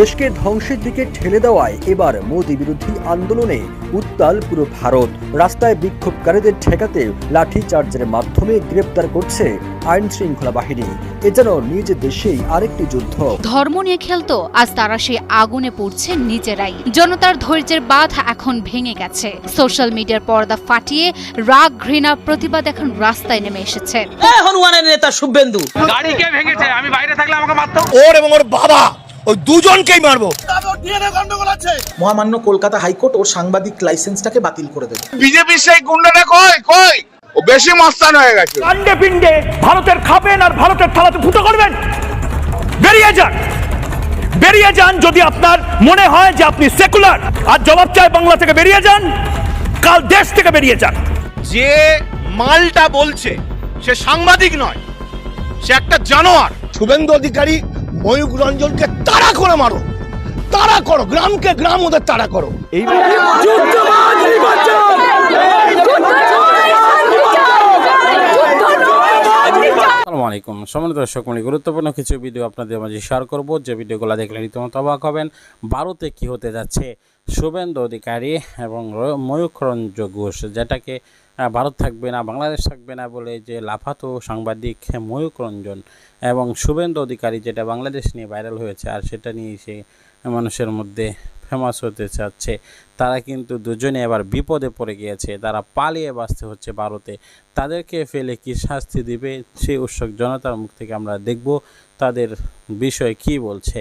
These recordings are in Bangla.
দেশকে ধ্বংসের দিকে ঠেলে দেওয়ায় এবার মোদী বিরোধী আন্দোলনে উত্তাল পুরো ভারত। রাস্তায় বিক্ষোভকারীদের ঠেকাতে লাঠিচার্জের মাধ্যমে গ্রেপ্তার করছে আইন শৃঙ্খলা বাহিনী। এ যেন নিজ দেশেই আরেকটি যুদ্ধ। ধর্ম নিয়ে খেলতো আজ তারা সেই আগুনে পড়ছে নিজেরাই। জনতার ধৈর্যের বাঁধ এখন ভেঙে গেছে। সোশ্যাল মিডিয়ার পর্দা ফাটিয়ে রাগ ঘৃণা প্রতিবাদ এখন রাস্তায় নেমে এসেছে। হনুমানের নেতা শুভেন্দু। গাড়ি কে ভেঙেছে আমি বাইরে থাকলে আমাকে মারতো। ওর এবং ওর বাবা। ওই দুজনকেই মারবো। মহামান্য কলকাতা হাইকোর্ট ওর সাংবাদিক লাইসেন্সটাকে বাতিল করে দেবে। বিজেপির সেই গুন্ডাটা কই? কই? ও বেশি মস্তান হয়ে গেছে। আন্ডে পিণ্ডে ভারতের খাবেন আর ভারতের থালাতে ফুটো করবেন। বেরিয়ে যান। বেরিয়ে যান যদি আপনার মনে হয় যে আপনি সেকুলার। আর জবাব চায় বাংলা থেকে বেরিয়ে যান। কাল দেশ থেকে বেরিয়ে যান। যে মালটা বলছে সে সাংবাদিক নয় সে একটা জানোয়ার। শুভেন্দু অধিকারী ময়ূক রঞ্জনকে তাড়া করে মারো। তাড়া করো, গ্রামকে গ্রাম ওদের তাড়া করো। এই আসসালামু আলাইকুম। সম্মানিত দর্শক মনে গুরুত্বপূর্ণ কিছু ভিডিও আপনাদের মাঝে শেয়ার করব। যে ভিডিওগুলো দেখলে রীতিমতো অবাক হবেন ভারতে কি হতে যাচ্ছে, শুভেন্দু অধিকারী এবং র- ময়ূখ রঞ্জন ঘোষ, যেটাকে ভারত থাকবে না, বাংলাদেশ থাকবে না বলে যে লাফাতো সাংবাদিক ময়ূখ রঞ্জন এবং শুভেন্দু অধিকারী যেটা বাংলাদেশ নিয়ে ভাইরাল হয়েছে আর সেটা নিয়ে সে মানুষের মধ্যে ফেমাস হতে চাচ্ছে, তারা কিন্তু দুজনে এবার বিপদে পড়ে গিয়েছে, তারা পালিয়ে বাঁচতে হচ্ছে ভারতে। তাদেরকে ফেলে কি শাস্তি দিবে সেই উৎসুক জনতার মুখ থেকে আমরা দেখব। তাদের বিষয়ে কি বলছে?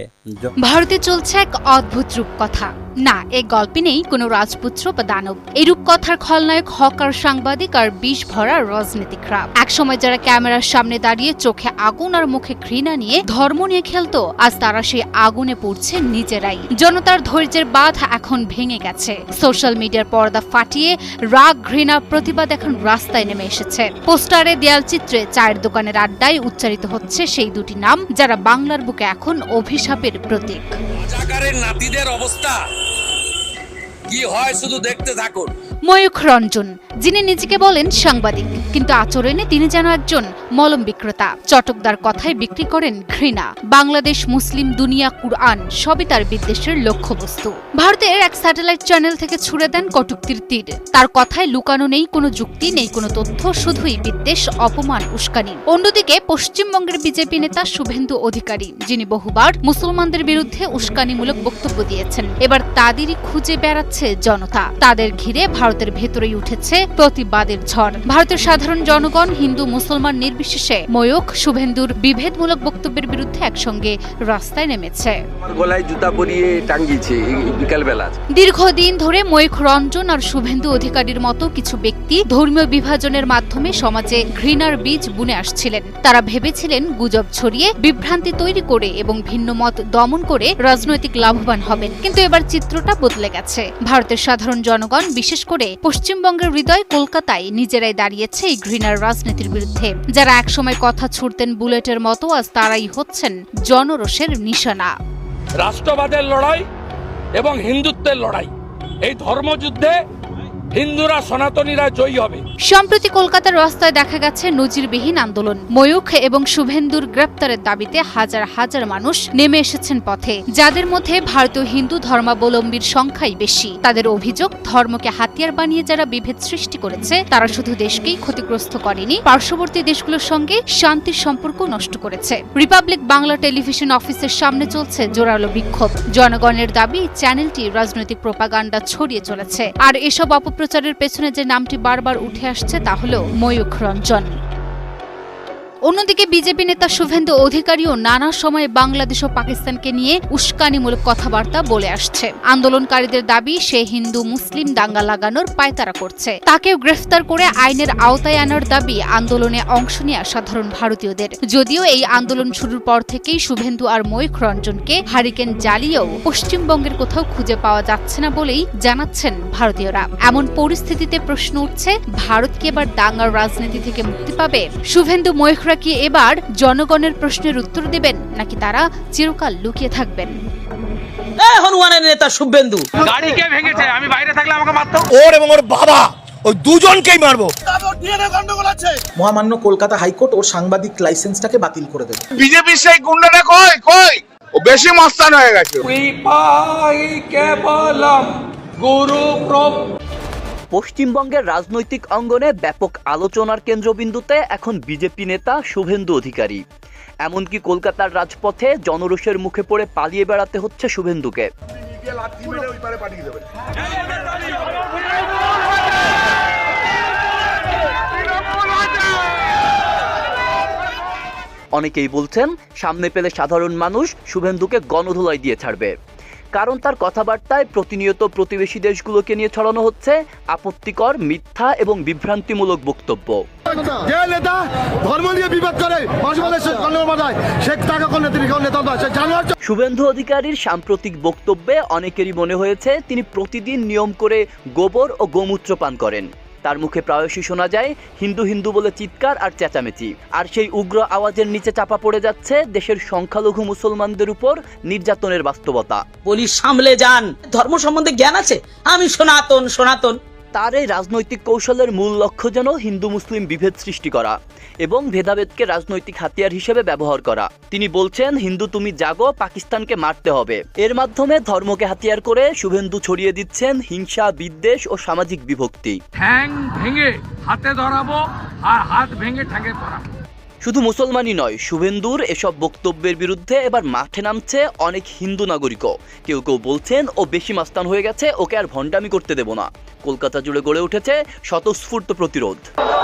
ভারতে চলছে এক অদ্ভুত রূপকথা। না এই গল্পে নেই কোনো রাজপুত্র বা দানব। এই রূপকথার খলনায়ক, হকার সাংবাদিক আর বিষ ভরা রাজনীতিকরা একসময় যারা ক্যামেরার সামনে দাঁড়িয়ে চোখে আগুন আর মুখে ঘৃণা নিয়ে ধর্ম নিয়ে খেলতো, আজ তারা সেই আগুনে পড়ছে নিজেরাই। জনতার ধৈর্যের বাঁধ এখন ভেঙে গেছে। সোশ্যাল মিডিয়ার পর্দা ফাটিয়ে রাগ, ঘৃণা, প্রতিবাদ এখন রাস্তায় নেমে এসেছে। পোস্টারে দেয়াল চিত্রে চায়ের দোকানের আড্ডায় উচ্চারিত হচ্ছে সেই দুটি নাম যারা বাংলার বুকে এখন অভিশাপের প্রতীক। নাতিদের অবস্থা। কি হয় শুধু দেখতে থাকুন। রঞ্জন, যিনি নিজেকে বলেন সাংবাদিক, কিন্তু আচরণে তিনি যেন একজন মলম বিক্রেতা। চটকদার কথায় বিক্রি করেন ঘৃণা। বাংলাদেশ, মুসলিম, দুনিয়া, কুরআন, সবই তার বিদ্বেষের লক্ষ্যবস্তু। ভারতের এক স্যাটেলাইট চ্যানেল থেকে ছুড়ে দেন কটুক্তির তীর। তার কথায় লুকানো নেই, কোনো যুক্তি নেই, কোনো তথ্য, শুধুই বিদ্বেষ, অপমান, উস্কানি। অন্যদিকে পশ্চিমবঙ্গের বিজেপি নেতা শুভেন্দু অধিকারী, যিনি বহুবার মুসলমানদের বিরুদ্ধে উস্কানিমূলক বক্তব্য দিয়েছেন। এবার তাদেরই খুঁজে বেড়াচ্ছে জনতা। তাদের ঘিরে ভারতের ভেতরেই উঠেছে প্রতিবাদের ঝড়। ভারতের সাধারণ জনগণ হিন্দু মুসলমান নির্বিশেষে ময়ূখ শুভেন্দুর বিভেদমূলক বক্তব্যের বিরুদ্ধে একসঙ্গে রাস্তায় নেমেছে। গলায় জুতা পরিয়ে টাঙ্গিয়েছে বিকালবেলা। দীর্ঘদিন ধরে ময়ূখ রঞ্জন আর শুভেন্দু অধিকারীর মতো কিছু ব্যক্তি ধর্মীয় বিভাজনের মাধ্যমে সমাজে ঘৃণার বীজ বুনে আসছিলেন। তারা ভেবেছিলেন গুজব ছড়িয়ে বিভ্রান্তি তৈরি করে এবং ভিন্ন মত দমন করে রাজনৈতিক লাভবান হবেন। কিন্তু এবার চিত্রটা বদলে গেছে। ভারতের সাধারণ জনগণ, বিশেষ করে পশ্চিমবঙ্গের হৃদয় কলকাতায় নিজেরাই দাঁড়িয়েছে এই ঘৃণার রাজনীতির বিরুদ্ধে। যারা একসময় কথা ছুড়তেন বুলেটের মতো, আজ তারাই হচ্ছেন জনরোষের নিশানা। রাষ্ট্রবাদের লড়াই এবং হিন্দুত্বের লড়াই। এই ধর্মযুদ্ধে হিন্দুরা সনাতনীরা জয়ী হবে। সম্প্রতি কলকাতার রাস্তায় দেখা গেছে নজিরবিহীন আন্দোলন। ময়ূখ এবং শুভেন্দুর গ্রেপ্তারের দাবিতে হাজার হাজার মানুষ নেমে এসেছেন পথে। যাদের মধ্যে ভারতীয় হিন্দু ধর্মাবলম্বীর সংখ্যাই বেশি। তাদের অভিযোগ, ধর্মকে হাতিয়ার বানিয়ে যারা বিভেদ সৃষ্টি করেছে, তারা শুধু দেশকেই ক্ষতিগ্রস্ত করেনি, পার্শ্ববর্তী দেশগুলোর সঙ্গে শান্তির সম্পর্ক নষ্ট করেছে। রিপাবলিক বাংলা টেলিভিশন অফিসের সামনে চলছে জোরালো বিক্ষোভ। জনগণের দাবি, চ্যানেলটি রাজনৈতিক প্রোপাগান্ডা ছড়িয়ে চলেছে। আর এসব অপপ্রচারের পেছনে যে নামটি বারবার উঠে আসছে তা হল ময়ূখ রঞ্জন। অন্যদিকে বিজেপি নেতা শুভেন্দু অধিকারীও নানা সময়ে বাংলাদেশ ও পাকিস্তানকে নিয়ে উস্কানিমূলক কথাবার্তা বলে আসছে। আন্দোলনকারীদের দাবি, সে হিন্দু, মুসলিম দাঙ্গা লাগানোর পায়তারা করছে। তাকেও গ্রেফতার করে আইনের আওতায় আনার দাবি আন্দোলনে অংশ নেওয়া সাধারণ ভারতীয়দের। যদিও এই আন্দোলন শুরুর পর থেকেই শুভেন্দু আর ময়ূখ রঞ্জনকে হারিকেন জ্বালিয়েও পশ্চিমবঙ্গের কোথাও খুঁজে পাওয়া যাচ্ছে না বলেই জানাচ্ছেন ভারতীয়রা। এমন পরিস্থিতিতে প্রশ্ন উঠছে, ভারত কি এবার দাঙ্গার রাজনীতি থেকে মুক্তি পাবে? শুভেন্দু ময়ূখরা কি এবার জনগণের প্রশ্নের উত্তর দেবেন নাকি তারা চিরকাল লুকিয়ে থাকবেন? হনুমানের নেতা শুভেন্দু। গাড়ি কে ভেঙেছে? আমি বাইরে থাকলে আমাকে মারতো? ওর এবং ওর বাবা ওই দুজনকেই মারবো। মহামান্য কলকাতা হাইকোর্ট ওর সাংবাদিক লাইসেন্সটাকে বাতিল করে দেবে। বিজেপির সেই গুন্ডাটা কই? কই? ও বেশি মস্তান হয়ে গেছে। পশ্চিমবঙ্গের রাজনৈতিক অঙ্গনে ব্যাপক আলোচনার কেন্দ্রবিন্দুতে এখন বিজেপি নেতা শুভেন্দু অধিকারী। এমনকি কলকাতার রাজপথে জনরোষের মুখে পড়ে পালিয়ে বেড়াতে হচ্ছে শুভেন্দুকে। অনেকেই বলছেন, সামনে পেলে সাধারণ মানুষ শুভেন্দুকে গণধোলাই দিয়ে ছাড়বে। কারণ তার কথাবার্তায় প্রতিনিয়ত প্রতিবেশী দেশগুলোকে নিয়ে ছড়ানো হচ্ছে আপত্তিকর মিথ্যা এবং বিভ্রান্তিমূলক বক্তব্য। যে নেতা ধর্ম নিয়ে বিবাদ করে শুভেন্দু অধিকারীর সাম্প্রতিক বক্তব্যে অনেকেরই মনে হয়েছে তিনি প্রতিদিন নিয়ম করে গোবর ও গোমূত্র পান করেন। তার মুখে প্রায়শই শোনা যায়, হিন্দু হিন্দু বলে চিৎকার আর চেঁচামেচি। আর সেই উগ্র আওয়াজের নিচে চাপা পড়ে যাচ্ছে দেশের সংখ্যালঘু মুসলমানদের উপর নির্যাতনের বাস্তবতা। পুলিশ সামলে যান। ধর্ম সম্বন্ধে জ্ঞান আছে? আমি সনাতন সনাতন। তার এই রাজনৈতিক কৌশলের মূল লক্ষ্য যেন হিন্দু মুসলিম বিভেদ সৃষ্টি করা এবং ভেদাভেদকে রাজনৈতিক হাতিয়ার হিসেবে ব্যবহার করা। তিনি বলছেন, হিন্দু তুমি জাগো, পাকিস্তানকে মারতে হবে। এর মাধ্যমে ধর্মকে হাতিয়ার করে শুভেন্দু ছড়িয়ে দিচ্ছেন হিংসা, বিদ্বেষ ও সামাজিক বিভক্তি। ঠ্যাং ভেঙে হাতে ধরাবো আর হাত ভেঙে ঠ্যাঙে ধরাবো। শুধু মুসলমানই নয় শুভেন্দুর এসব বক্তব্যের বিরুদ্ধে এবার মাঠে নামছে অনেক হিন্দু নাগরিকও। কেউ কেউ বলছেন ও বেশি মাস্তান হয়ে গেছে ওকে আর ভণ্ডামি করতে দেব না। কলকাতা জুড়ে গড়ে উঠেছে স্বতঃস্ফূর্ত প্রতিরোধ।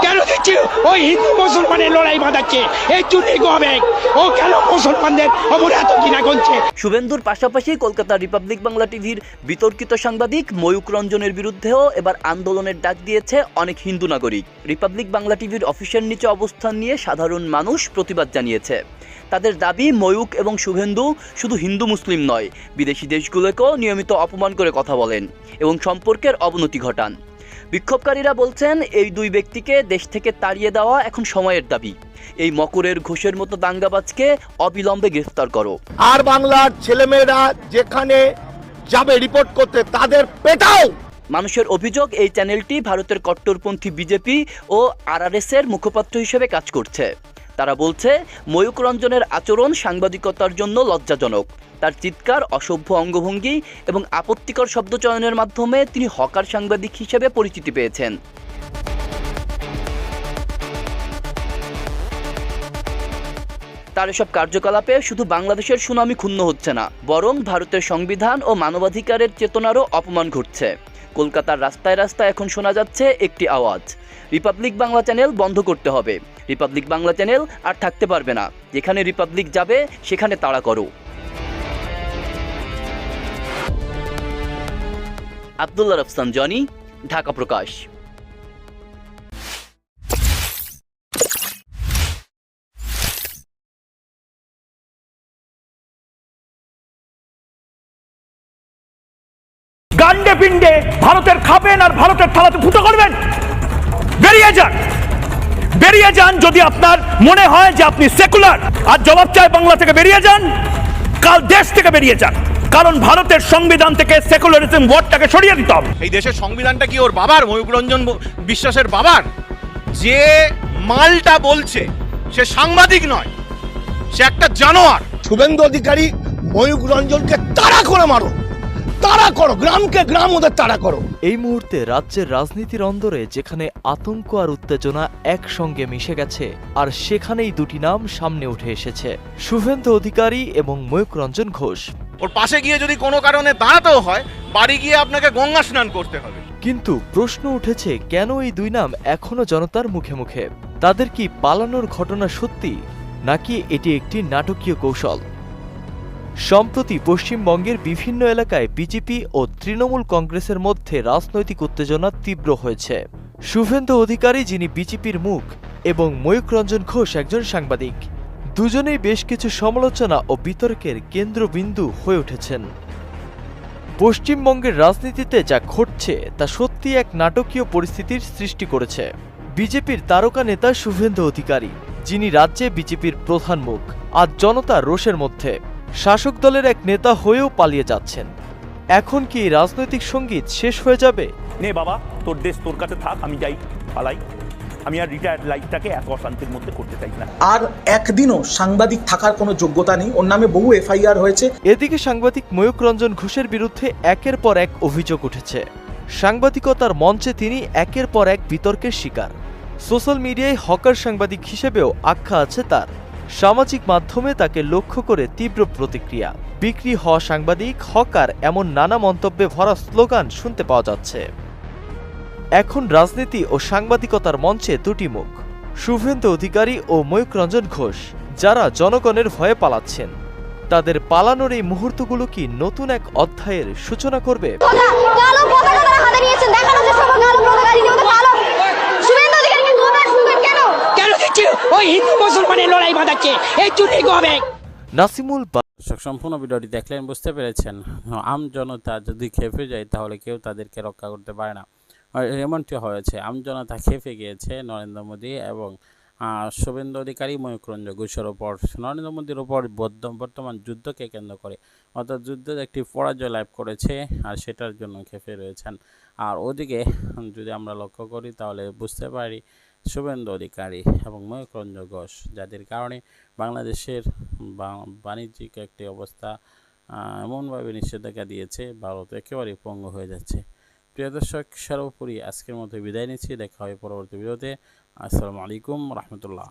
কেন দিচ্ছে ওই হিন্দু মুসলমানের লড়াই বাঁধাচ্ছে। এই চুরি গোবেক ও কেন মুসলমানদের এত কিনা করছে? শুভেন্দুর পাশাপাশি কলকাতা রিপাবলিক বাংলা টিভির বিতর্কিত সাংবাদিক ময়ূক রঞ্জনের বিরুদ্ধেও এবার আন্দোলনের ডাক দিয়েছে অনেক হিন্দু নাগরিক। রিপাবলিক বাংলা টিভির অফিসের নিচে অবস্থান নিয়ে সাধারণ মানুষ প্রতিবাদ জানিয়েছে। তাদের দাবি ময়ূক এবং শুভেন্দু শুধু হিন্দু মুসলিম নয় বিদেশি দেশগুলোকেও নিয়মিত অপমান করে কথা বলেন এবং সম্পর্কের অবনতি ঘটান। বিক্ষোভকারীরা বলছেন এই দুই ব্যক্তিকে দেশ থেকে তাড়িয়ে দেওয়া এখন সময়ের দাবি। এই মকরের ঘোষের মতো দাঙ্গাবাজকে অবিলম্বে গ্রেফতার করো। আর বাংলার ছেলেমেয়েরা যেখানে যাবে রিপোর্ট করতে তাদের পেটাও! মানুষের অভিযোগ এই চ্যানেলটি ভারতের কট্টরপন্থী বিজেপি ও আরআরএস এর মুখপাত্র হিসেবে কাজ করছে। তারা বলছে ময়ূক রঞ্জনের আচরণ সাংবাদিকতার জন্য লজ্জাজনক। তার চিৎকার অসভ্য অঙ্গভঙ্গি এবং আপত্তিকর শব্দ চয়নের মাধ্যমে তিনি হকার সাংবাদিক হিসেবে পরিচিতি পেয়েছেন। তার এসব কার্যকলাপে শুধু বাংলাদেশের সুনামি ক্ষুণ্ণ হচ্ছে না, বরং ভারতের সংবিধান ও মানবাধিকারের চেতনারও অপমান ঘটছে। কলকাতার রাস্তায় রাস্তায় এখন শোনা যাচ্ছে একটি আওয়াজ। রিপাবলিক বাংলা চ্যানেল বন্ধ করতে হবে। রিপাবলিক বাংলা চ্যানেল আর থাকতে পারবে না। যেখানে রিপাবলিক যাবে, সেখানে তাড়া করো। আবদুল্লা রফসান জনি, ঢাকা প্রকাশ। গান্ডে পিণ্ডে ভারতের খাবেন আর ভারতের থালাতে ফুটো করবেন। বেরিয়ে যান। বেরিয়ে যান যদি আপনার মনে হয় যে আপনি সেকুলার। আর জবাব চায় বাংলা থেকে বেরিয়ে যান। কাল দেশ থেকে বেরিয়ে যান। কারণ ভারতের সংবিধান থেকে সেকুলারিজম ওয়ার্ডটাকে সরিয়ে দিতে হবে। এই দেশের সংবিধানটা কি ওর বাবার? ময়ূরঞ্জন বিশ্বাসের বাবার? যে মালটা বলছে সে সাংবাদিক নয় সে একটা জানোয়ার। শুভেন্দু অধিকারী ময়ূক রঞ্জনকে তাড়া করে মারো। তাড়া করো গ্রামকে গ্রাম ওদের তাড়া করো। এই মুহূর্তে রাজ্যের রাজনীতির অন্দরে যেখানে আতঙ্ক আর উত্তেজনা একসঙ্গে মিশে গেছে আর সেখানেই দুটি নাম সামনে উঠে এসেছে। শুভেন্দু অধিকারী এবং ময়ূক রঞ্জন ঘোষ। ওর পাশে গিয়ে যদি কোনো কারণে দাঁড়াতেও হয় বাড়ি গিয়ে আপনাকে গঙ্গা স্নান করতে হবে। কিন্তু প্রশ্ন উঠেছে কেন এই দুই নাম এখনও জনতার মুখে মুখে? তাদের কি পালানোর ঘটনা সত্যি নাকি এটি একটি নাটকীয় কৌশল? সম্প্রতি পশ্চিমবঙ্গের বিভিন্ন এলাকায় বিজেপি ও তৃণমূল কংগ্রেসের মধ্যে রাজনৈতিক উত্তেজনা তীব্র হয়েছে। শুভেন্দু অধিকারী, যিনি বিজেপির মুখ, এবং ময়ূক রঞ্জন ঘোষ একজন সাংবাদিক। দুজনেই বেশ কিছু সমালোচনা ও বিতর্কের কেন্দ্রবিন্দু হয়ে উঠেছেন। পশ্চিমবঙ্গের রাজনীতিতে যা ঘটছে, তা সত্যি এক নাটকীয় পরিস্থিতির সৃষ্টি করেছে। বিজেপির তারকা নেতা শুভেন্দু অধিকারী, যিনি রাজ্যে বিজেপির প্রধান মুখ আজ জনতা রোষের মধ্যে। শাসক দলের এক নেতা হয়েও পালিয়ে যাচ্ছেন। এখন কি রাজনৈতিক সংগীত শেষ হয়ে যাবে? নে বাবা তোর দেশ তোর কাছে থাক আমি যাই পালাই। আমি আর রিটায়ার্ড লাইফটাকে এত অশান্তির মধ্যে করতে চাই না। আর একদিনও সাংবাদিক থাকার কোনো যোগ্যতা নেই। ওর নামে বহু এফআইআর হয়েছে। এদিকে সাংবাদিক ময়ূক রঞ্জন ঘোষের বিরুদ্ধে একের পর এক অভিযোগ উঠেছে। সাংবাদিকতার মঞ্চে তিনি একের পর এক বিতর্কের শিকার। সোশ্যাল মিডিয়ায় হকার সাংবাদিক হিসেবেও আখ্যা আছে তার। সামাজিক মাধ্যমে তাকে লক্ষ্য করে তীব্র প্রতিক্রিয়া। বিক্রি হওয়া সাংবাদিক হকার এমন নানা মন্তব্যে ভরা স্লোগান শুনতে পাওয়া যাচ্ছে। এখন রাজনীতি ও সাংবাদিকতার মঞ্চে দুটি মুখ, শুভেন্দু অধিকারী ও ময়ূকরঞ্জন ঘোষ, যারা জনগণের ভয়ে পালাচ্ছেন। তাদের পালানোর এই মুহূর্তগুলো কি নতুন এক অধ্যায়ের সূচনা করবে কালো পতাকা তারা হাতে নিয়েছেন দেখানো যে সব কালো পতাকা রীতিমতো কালো শুভেন্দু অধিকারীকে ক্ষমতায় শুনবেন কেন কেন ওই হিন্দু মুসলমানের লড়াই বাঁধাচ্ছে। এই চুরি হবে নাসিমুল দর্শক সম্পূর্ণ ভিডিওটি দেখলেন বুঝতে পেরেছেন। আম জনতা যদি খেপে যায় তাহলে কেউ তাদেরকে রক্ষা করতে পারে না। এমনটি হয়েছে আম জনতা খেপে গিয়েছে নরেন্দ্র মোদী এবং শুভেন্দু অধিকারী ময়ূকরঞ্জ ঘোষের ওপর নরেন্দ্র মোদীর ওপর বর্ত- বর্তমান যুদ্ধকে কেন্দ্র করে। অর্থাৎ যুদ্ধের একটি পরাজয় লাভ করেছে আর সেটার জন্য খেপে রয়েছেন। আর ওদিকে যদি আমরা লক্ষ্য করি তাহলে বুঝতে পারি শুভেন্দু অধিকারী এবং ময়ূকরঞ্জ ঘোষ, যাদের কারণে বাংলাদেশের বাণিজ্যিক একটি অবস্থা এমনভাবে নিষেধাজ্ঞা দিয়েছে, ভারত একেবারে পঙ্গ হয়ে যাচ্ছে। প্রিয় দর্শক, সর্বোপরি আজকের মতো বিদায় নিচ্ছি। দেখা হয় পরবর্তী ভিডিওতে। আসসালামু আলাইকুম রহমতুল্লাহ।